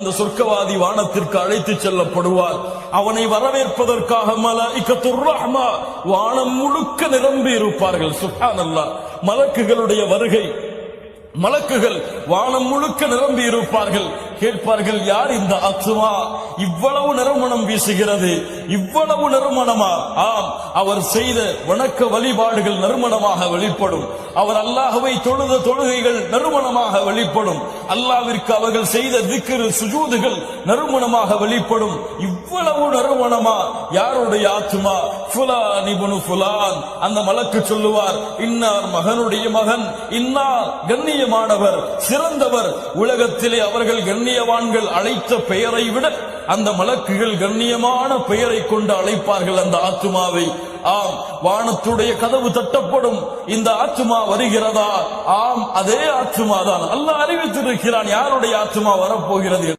அந்த சொர்க்கவாதி வானத்திற்கு அழைத்து செல்லப்படுவார். அவனை வரவேற்பதற்காக மலாயிக்கத்துர் ரஹ்மா வானம் முழுக்க நிரம்பி இருப்பார்கள். சுப்ஹானல்லாஹ் மலக்குகளுடைய வருகை மலக்குகள் வானம் முழுக்க நிரம்பி இருப்பார்கள். கேட்பார்கள் யார் இந்த ஆத்துமா இவ்வளவு நறுமணம் வீசுகிறது இவ்வளவு நறுமணமா? ஆம் அவர் செய்த வணக்க வழிபாடுகள் நறுமணமாக வெளிப்படும். அவர் அல்லாஹவை தொழுத தொழுகைகள் நறுமணமாக வெளிப்படும். அல்லாவிற்கு அவர்கள் செய்த திக்ரு சுஜூதுகள் நறுமணமாக வெளிப்படும். இவ்வளவு நறுமணமா? யாருடைய ஆத்மா புலான் இப்னு புலான் அந்த மலக்கு சொல்லுவார் இன்னார் மகனுடைய மகன் இன்னார் கண்ணியமானவர் சிறந்தவர். உலகத்திலே அவர்கள் கண்ணியவான்கள் அழைத்த பெயரை விட அந்த மலக்குகள் கண்ணியமான பெயரை கொண்டு அழைப்பார்கள் அந்த ஆத்துமாவை. ஆம் வானத்துடைய கதவு தட்டப்படும். இந்த ஆத்துமா வருகிறதா? ஆம் அதே ஆத்துமா தான் அல்ல அறிவித்திருக்கிறான் யாருடைய ஆத்துமா வரப்போகிறது